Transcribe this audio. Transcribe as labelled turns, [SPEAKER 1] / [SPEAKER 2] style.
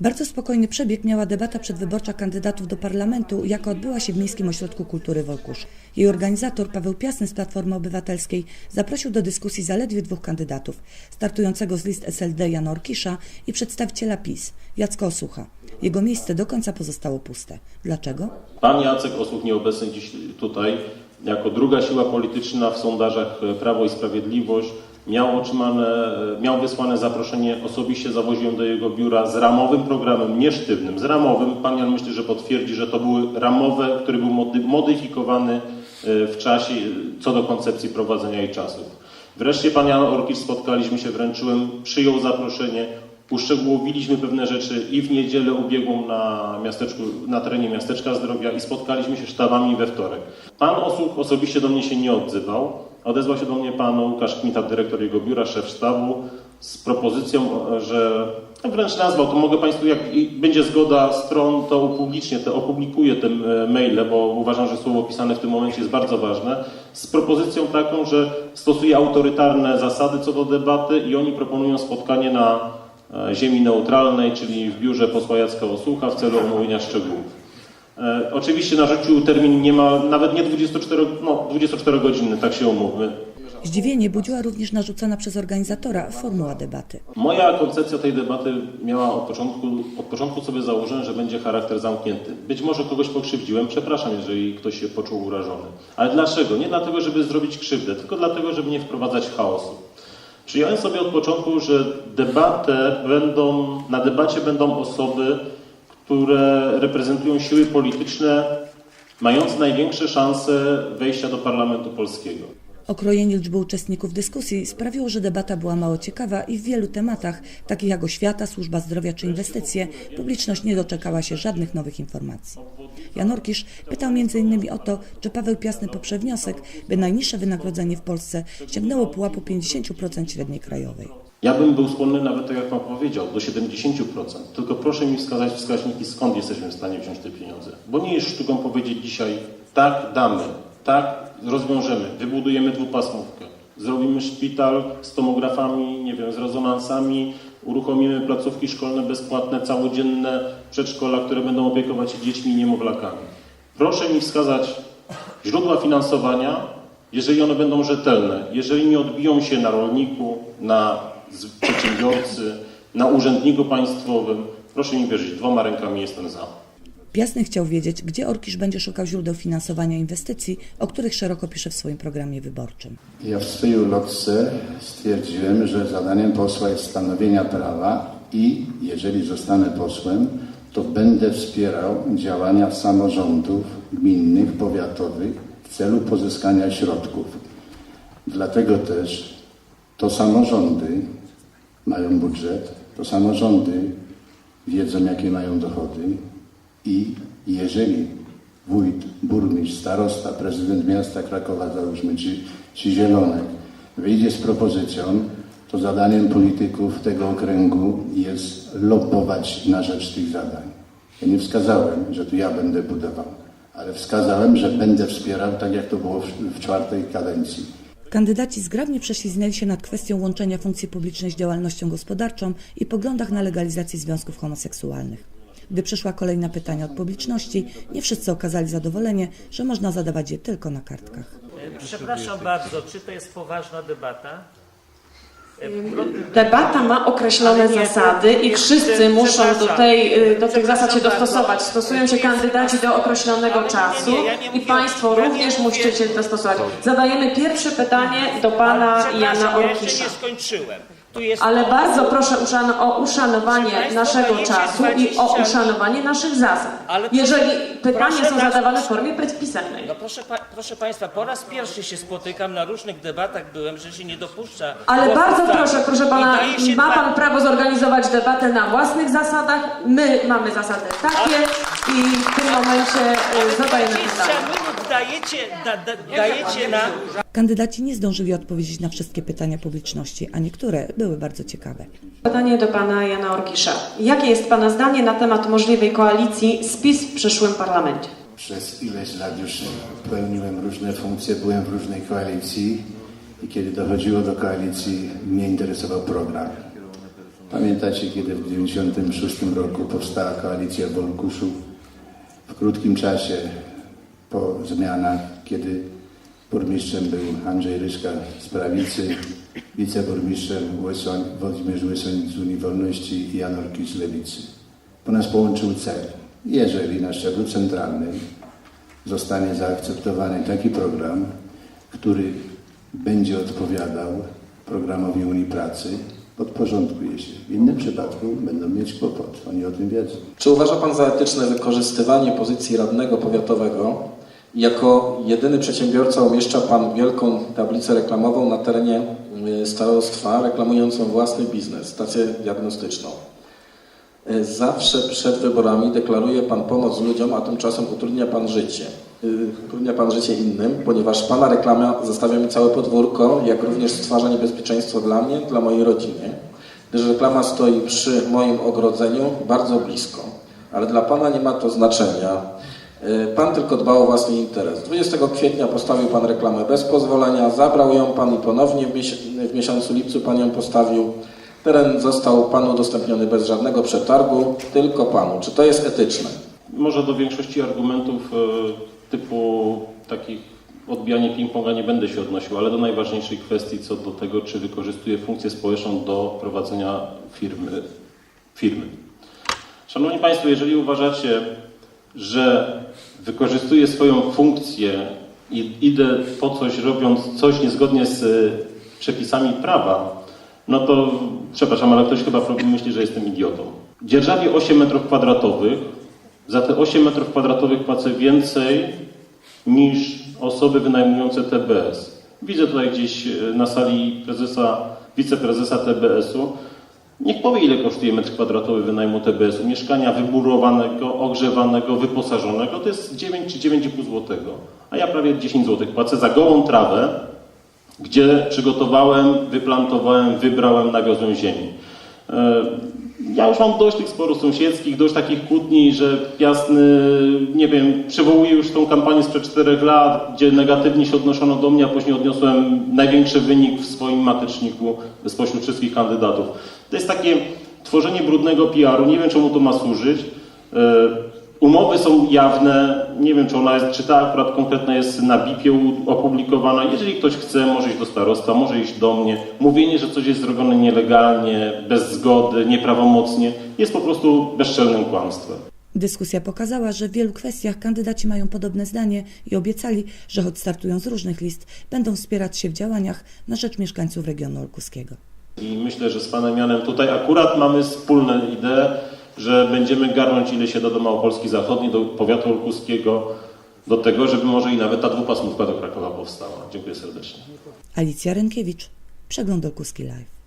[SPEAKER 1] Bardzo spokojny przebieg miała debata przedwyborcza kandydatów do parlamentu, jaka odbyła się w Miejskim Ośrodku Kultury Wolkusz. Jej organizator Paweł Piasny z Platformy Obywatelskiej zaprosił do dyskusji zaledwie dwóch kandydatów, startującego z list SLD Jana Orkisza i przedstawiciela PiS, Jacka Osucha. Jego miejsce do końca pozostało puste. Dlaczego?
[SPEAKER 2] Pan Jacek Osłuch nieobecny dziś tutaj, jako druga siła polityczna w sondażach Prawo i Sprawiedliwość, miał otrzymane, miał wysłane zaproszenie, osobiście zawoziłem do jego biura z ramowym programem, nie sztywnym, z ramowym. Pan Jan myślę, że potwierdzi, że to były ramowe, który był mody- modyfikowany e, w czasie e, co do koncepcji prowadzenia i czasów. Wreszcie pan Jan Orkisz spotkaliśmy się, wręczyłem, przyjął zaproszenie, uszczegółowiliśmy pewne rzeczy i w niedzielę ubiegłą na, miasteczku, na terenie Miasteczka Zdrowia i spotkaliśmy się sztabami we wtorek. Pan Osłuch osobiście do mnie się nie odzywał. Odezwał się do mnie pan Łukasz Kmita, dyrektor jego biura, szef sztabu, z propozycją, że no wręcz nazwał, to mogę Państwu, jak będzie zgoda stron, to upublicznię, to opublikuję te e, maile, bo uważam, że słowo pisane w tym momencie jest bardzo ważne, z propozycją taką, że stosuje autorytarne zasady co do debaty i oni proponują spotkanie na e, ziemi neutralnej, czyli w biurze posła Jacka Osłucha w celu omówienia szczegółów. E, oczywiście na rzucił termin nie ma, nawet nie 24, no 24 godziny, tak się umówmy.
[SPEAKER 1] Zdziwienie budziła również narzucona przez organizatora formuła debaty.
[SPEAKER 2] Moja koncepcja tej debaty miała od początku, od początku sobie założenie, że będzie charakter zamknięty. Być może kogoś pokrzywdziłem, przepraszam, jeżeli ktoś się poczuł urażony. Ale dlaczego? Nie dlatego, żeby zrobić krzywdę, tylko dlatego, żeby nie wprowadzać chaosu. Przyjąłem sobie od początku, że debatę będą, na debacie będą osoby, które reprezentują siły polityczne mające największe szanse wejścia do Parlamentu Polskiego.
[SPEAKER 1] Okrojenie liczby uczestników dyskusji sprawiło, że debata była mało ciekawa i w wielu tematach, takich jak oświata, służba zdrowia czy inwestycje, publiczność nie doczekała się żadnych nowych informacji. Jan Orkisz pytał m.in. o to, czy Paweł Piasny poprze wniosek, by najniższe wynagrodzenie w Polsce sięgnęło pułapu 50% średniej krajowej.
[SPEAKER 2] Ja bym był skłonny nawet, tak jak Pan powiedział, do 70%. Tylko proszę mi wskazać wskaźniki, skąd jesteśmy w stanie wziąć te pieniądze. Bo nie jest sztuką powiedzieć dzisiaj, tak damy, tak rozwiążemy, wybudujemy dwupasmówkę, zrobimy szpital z tomografami, nie wiem, z rezonansami, uruchomimy placówki szkolne bezpłatne, całodzienne przedszkola, które będą opiekować się dziećmi i niemowlakami. Proszę mi wskazać źródła finansowania, jeżeli one będą rzetelne, jeżeli nie odbiją się na rolniku, na z- przedsiębiorcy, na urzędniku państwowym, proszę mi wierzyć, dwoma rękami jestem za.
[SPEAKER 1] Piasny chciał wiedzieć, gdzie Orkisz będzie szukał źródeł finansowania inwestycji, o których szeroko pisze w swoim programie wyborczym.
[SPEAKER 3] Ja w swojej ulotce stwierdziłem, że zadaniem posła jest stanowienia prawa i jeżeli zostanę posłem, to będę wspierał działania samorządów gminnych, powiatowych w celu pozyskania środków. Dlatego też to samorządy mają budżet, to samorządy wiedzą, jakie mają dochody i jeżeli wójt, burmistrz, starosta, prezydent miasta Krakowa, załóżmy, czy, czy Zielonek wyjdzie z propozycją, to zadaniem polityków tego okręgu jest lobbować na rzecz tych zadań. Ja nie wskazałem, że tu ja będę budował, ale wskazałem, że będę wspierał, tak jak to było w, w czwartej kadencji.
[SPEAKER 1] Kandydaci zgrabnie prześliznęli się nad kwestią łączenia funkcji publicznej z działalnością gospodarczą i poglądach na legalizację związków homoseksualnych. Gdy przyszła kolejna pytania od publiczności, nie wszyscy okazali zadowolenie, że można zadawać je tylko na kartkach.
[SPEAKER 4] Przepraszam bardzo, czy to jest poważna debata?
[SPEAKER 5] Debata ma określone
[SPEAKER 4] nie,
[SPEAKER 5] zasady i wszyscy muszą do, tej, y, do tych zasad się dostosować. Stosują się kandydaci do określonego czasu i Państwo również musicie się dostosować. Zadajemy pierwsze pytanie do Pana Jana
[SPEAKER 4] ja jeszcze
[SPEAKER 5] Orkisza.
[SPEAKER 4] nie skończyłem.
[SPEAKER 5] Ale bardzo proszę uszan- o uszanowanie naszego czasu i
[SPEAKER 4] 20
[SPEAKER 5] o uszanowanie naszych zasad. Jeżeli pytania są zadawane w formie pisemnej.
[SPEAKER 4] No proszę, pa, proszę Państwa, po raz pierwszy się spotykam, na różnych debatach byłem, że się nie dopuszcza.
[SPEAKER 5] Ale bardzo proszę, proszę pana, ma pan prawo zorganizować debatę na własnych zasadach. My mamy zasady takie i w tym momencie y, zadajemy
[SPEAKER 4] 20
[SPEAKER 5] pytanie.
[SPEAKER 4] minut dajecie, da, da, dajecie na...
[SPEAKER 1] Kandydaci nie zdążyli odpowiedzieć na wszystkie pytania publiczności, a niektóre były bardzo ciekawe.
[SPEAKER 5] Pytanie do pana Jana Orkisza. Jakie jest pana zdanie na temat możliwej koalicji z PiS w przyszłym parlamencie?
[SPEAKER 3] Przez ileś lat już pełniłem różne funkcje, byłem w różnej koalicji i kiedy dochodziło do koalicji, mnie interesował program. Pamiętacie, kiedy w 1996 roku powstała koalicja Wolkuszów? W krótkim czasie po zmianach, kiedy burmistrzem był Andrzej Ryszka z prawicy, wiceburmistrzem Łysoń, Włodzimierz Łysoń z Unii Wolności i Jan Orkisz z lewicy. Bo nas połączył cel. Jeżeli na szczeblu centralnym zostanie zaakceptowany taki program, który będzie odpowiadał programowi Unii Pracy, podporządkuje się. W innym przypadku będą mieć kłopot. Oni o tym wiedzą.
[SPEAKER 6] Czy uważa Pan za etyczne wykorzystywanie pozycji radnego powiatowego? Jako jedyny przedsiębiorca umieszcza Pan wielką tablicę reklamową na terenie y, starostwa, reklamującą własny biznes, stację diagnostyczną. Y, Zawsze przed wyborami deklaruje Pan pomoc ludziom, a tymczasem utrudnia Pan życie. Y, Utrudnia Pan życie innym, ponieważ Pana reklama zostawia mi całe podwórko, jak również stwarza niebezpieczeństwo dla mnie, dla mojej rodziny, gdyż reklama stoi przy moim ogrodzeniu bardzo blisko. Ale dla Pana nie ma to znaczenia. Y, Pan tylko dba o własny interes. 20 kwietnia postawił Pan reklamę bez pozwolenia, zabrał ją Pan i ponownie w, mies- w miesiącu lipcu Pan ją postawił. Teren został Panu udostępniony bez żadnego przetargu, tylko Panu. Czy to jest etyczne?
[SPEAKER 2] Może do większości argumentów e, typu takich odbijanie ping-ponga nie będę się odnosił, ale do najważniejszej kwestii co do tego, czy wykorzystuje funkcję społeczną do prowadzenia firmy. firmy. Szanowni Państwo, jeżeli uważacie, że wykorzystuję swoją funkcję i idę po coś robiąc coś niezgodnie z e, przepisami prawa, no to przepraszam, ale ktoś chyba myśli, że jestem idiotą. Dzierżawię 8 metrów kwadratowych, za te 8 metrów kwadratowych płacę więcej niż osoby wynajmujące TBS. Widzę tutaj gdzieś e, na sali prezesa, wiceprezesa TBS-u. Niech powie, ile kosztuje metr kwadratowy wynajmu TBS-u. Mieszkania wyburowanego, ogrzewanego, wyposażonego to jest 9 czy 9,5 zł. A ja prawie 10 zł płacę za gołą trawę, gdzie przygotowałem, wyplantowałem, wybrałem, nawiozłem ziemi. E, Ja już mam dość tych sporów sąsiedzkich, dość takich kłótni, że Piasny, nie wiem, przywołuję już tą kampanię sprzed czterech lat, gdzie negatywnie się odnoszono do mnie, a później odniosłem największy wynik w swoim mateczniku spośród wszystkich kandydatów. To jest takie tworzenie brudnego PR-u, nie wiem czemu to ma służyć. E, Umowy są jawne, nie wiem czy ona jest, czy ta akurat konkretna jest na BIP-ie opublikowana. Jeżeli ktoś chce, może iść do starostwa, może iść do mnie. Mówienie, że coś jest zrobione nielegalnie, bez zgody, nieprawomocnie, jest po prostu bezczelnym kłamstwem.
[SPEAKER 1] Dyskusja pokazała, że w wielu kwestiach kandydaci mają podobne zdanie i obiecali, że choć startują z różnych list, będą wspierać się w działaniach na rzecz mieszkańców regionu olkuskiego.
[SPEAKER 2] I myślę, że z Panem Janem tutaj akurat mamy wspólne idee, że będziemy garnąć ile się da do Małopolski Zachodniej, do powiatu olkuskiego, do tego, żeby może i nawet ta dwupasmówka do Krakowa powstała. Dziękuję serdecznie.
[SPEAKER 1] Alicja Rękiewicz, Przegląd Olkuski Live.